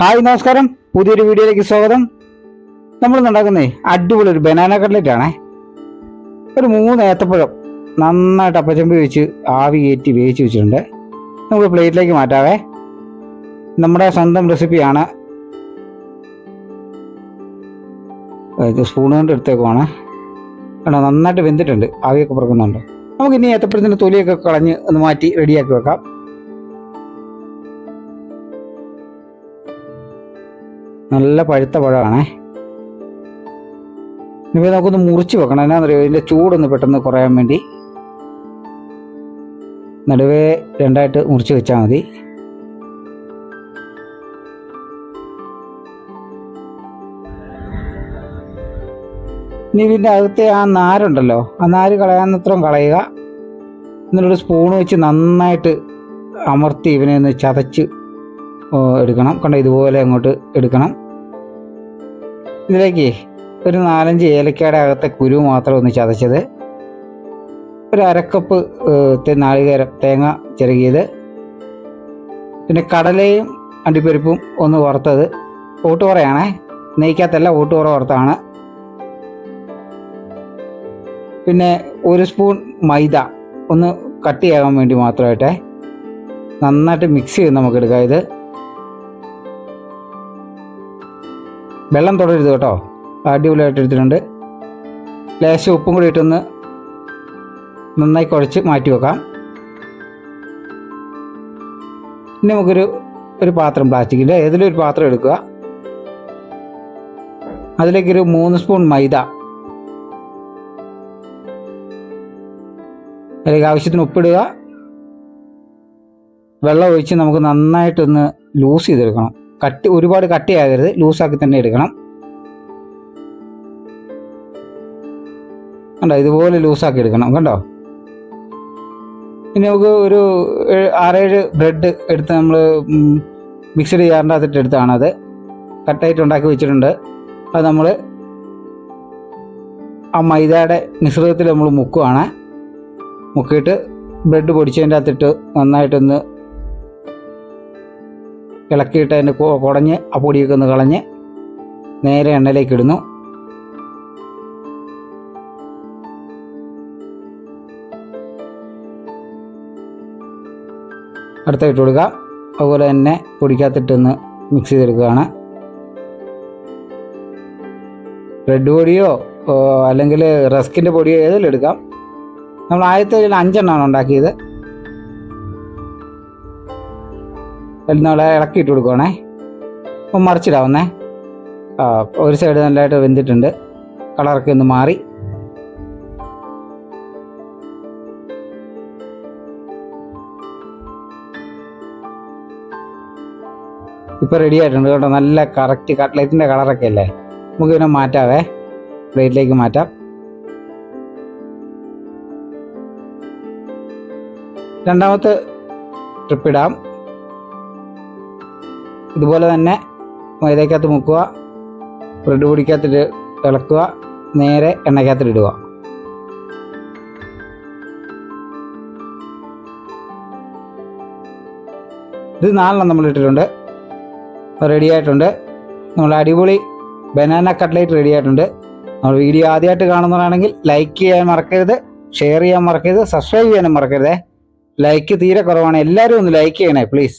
Hi നമസ്കാരം. പുതിയൊരു വീഡിയോയിലേക്ക് സ്വാഗതം. നമ്മൾ ഉണ്ടാക്കുന്നേ അടിപൊളി ഒരു ബനാന കട്ട്ലറ്റ് ആണേ. ഒരു മൂന്ന് ഏത്തപ്പഴം നന്നായിട്ട് അപ്പച്ചമ്പി വെച്ച് ആവി കയറ്റി വേവിച്ച് വെച്ചിട്ടുണ്ട്. നമുക്ക് പ്ലേറ്റിലേക്ക് മാറ്റാവേ. നമ്മുടെ സ്വന്തം റെസിപ്പിയാണ്. സ്പൂണ് കൊണ്ട് എടുത്തേക്കുവാണ്. കേട്ടോ നന്നായിട്ട് വെന്തിട്ടുണ്ട്. ആവിയൊക്കെ പറക്കുന്നുണ്ട്. നമുക്ക് ഇനി ഏത്തപ്പഴത്തിന്റെ തൊലിയൊക്കെ കളഞ്ഞ് ഒന്ന് മാറ്റി റെഡിയാക്കി വെക്കാം. നല്ല പഴുത്ത പഴമാണേ. ഇനി നമുക്കൊന്ന് മുറിച്ച് വെക്കണം. എന്നാന്നറിയോ? ഇതിന്റെ ചൂടൊന്ന് പെട്ടെന്ന് കുറയാൻ വേണ്ടി. നടുവേ രണ്ടായിട്ട് മുറിച്ച് വെച്ചാൽ മതി. ഇനി ഇതിന്റെ അകത്തെ ആ നാരുണ്ടല്ലോ. ആ നാര് കളയാന്നത്രയും കളയുക. എന്നിട്ടൊരു സ്പൂൺ വെച്ച് നന്നായിട്ട് അമർത്തി ഇവനെ ഒന്ന് ചതച്ച് എടുക്കണം. കണ്ടോ? ഇതുപോലെ അങ്ങോട്ട് എടുക്കണം. ഇതിലേക്ക് ഒരു നാലഞ്ച് ഏലക്കയുടെ അകത്തെ കുരു മാത്രം ഒന്ന് ചതച്ചത്. ഒരു അരക്കപ്പ് നാളികേരം തേങ്ങ ചെറുകിയത്. പിന്നെ കടലയും അണ്ടിപ്പരിപ്പും ഒന്ന് വറുത്തത്. ഊട്ടുപുറയാണേ നെയ്ക്കകത്തല്ല ഊട്ടുപുറ വറുത്താണ്. പിന്നെ ഒരു സ്പൂൺ മൈദ ഒന്ന് കട്ടിയാകാൻ വേണ്ടി മാത്രമായിട്ടേ നന്നായിട്ട് മിക്സ് ചെയ്ത് നമുക്ക് എടുക്കാം ഇത്. വെള്ളം തുടരുത് കേട്ടോ. അടിപൊളിയായിട്ട് എടുത്തിട്ടുണ്ട്. ലേശം ഉപ്പും കൂടി ഇട്ടൊന്ന് നന്നായി കുഴച്ച് മാറ്റി വെക്കാം. ഇനി നമുക്കൊരു ഒരു പാത്രം പ്ലാസ്റ്റിക്കിന്റെ ഏതെങ്കിലും ഒരു പാത്രം എടുക്കുക. അതിലേക്കൊരു മൂന്ന് സ്പൂൺ മൈദ. അതിലേക്ക് ആവശ്യത്തിന് ഉപ്പിടുക. വെള്ളം ഒഴിച്ച് നമുക്ക് നന്നായിട്ടൊന്ന് ലൂസ് ചെയ്തെടുക്കണം. കട്ടി ഒരുപാട് കട്ടിയാകരുത്. ലൂസാക്കി തന്നെ എടുക്കണം. കണ്ടോ? ഇതുപോലെ ലൂസാക്കി എടുക്കണം. കണ്ടോ? ഇനി നമുക്ക് ഒരു ആറേഴ് ബ്രെഡ് എടുത്ത് നമ്മൾ മിക്സഡ് ചെയ്യാറിന്റെ അകത്തിട്ട് അത്. കട്ടായിട്ട് ഉണ്ടാക്കി വെച്ചിട്ടുണ്ട്. അത് നമ്മൾ ആ മൈദയുടെ മിശ്രിതത്തിൽ നമ്മൾ മുക്കുവാണ്. മുക്കിയിട്ട് ബ്രെഡ് പൊടിച്ചതിന്റെ അകത്തിട്ട് നന്നായിട്ടൊന്ന് ഇളക്കിയിട്ട് അതിന്റെ കുടഞ്ഞ് ആ പൊടിയൊക്കെ ഒന്ന് കളഞ്ഞ് നേരെ എണ്ണയിലേക്ക് ഇടുന്നു. അടുത്ത ഇട്ട് കൊടുക്കുക അതുപോലെ തന്നെ പൊടിക്കകത്തിട്ടൊന്ന് മിക്സ് ചെയ്തെടുക്കുകയാണ്. റെഡ് പൊടിയോ അല്ലെങ്കിൽ റസ്കിന്റെ പൊടിയോ ഏതെങ്കിലും എടുക്കാം. നമ്മൾ ആദ്യത്തെ അഞ്ചെണ്ണമാണ് ഉണ്ടാക്കിയത്. നമ്മൾ ഇളക്കിയിട്ട് കൊടുക്കുവാണേ. അപ്പം മറിച്ചിടാവുന്നേ. ആ ഒരു സൈഡ് നല്ലതായിട്ട് വെന്തിട്ടുണ്ട്. കളറൊക്കെ ഒന്ന് മാറി. ഇപ്പോൾ റെഡി ആയിട്ടുണ്ട് കേട്ടോ. നല്ല കറക്റ്റ് കട്ട്ലേറ്റിന്റെ കളറൊക്കെ അല്ലേ? നമുക്ക് ഇതിനെ മാറ്റാവേ. പ്ലേറ്റിലേക്ക് മാറ്റാം. രണ്ടാമത്തെ ട്രിപ്പ് ഇടാം. ഇതുപോലെ തന്നെ മൈദക്കകത്ത് മുക്കുക ബ്രെഡ് പൊടിക്കകത്തിട്ട് ഇളക്കുക നേരെ എണ്ണയ്ക്കകത്തിട്ട് ഇടുക. ഇത് നാലെണ്ണം നമ്മൾ ഇട്ടിട്ടുണ്ട്. റെഡി ആയിട്ടുണ്ട്. നമ്മൾ അടിപൊളി ബനാന കട്ട്ലേറ്റ് റെഡി ആയിട്ടുണ്ട്. നമ്മൾ വീഡിയോ ആദ്യമായിട്ട് കാണുന്നവരാണെങ്കിൽ ലൈക്ക് ചെയ്യാൻ മറക്കരുത് ഷെയർ ചെയ്യാൻ മറക്കരുത് സബ്സ്ക്രൈബ് ചെയ്യാനും മറക്കരുത്. ലൈക്ക് തീരെ കുറവാണ്. എല്ലാവരും ഒന്ന് ലൈക്ക് ചെയ്യണേ പ്ലീസ്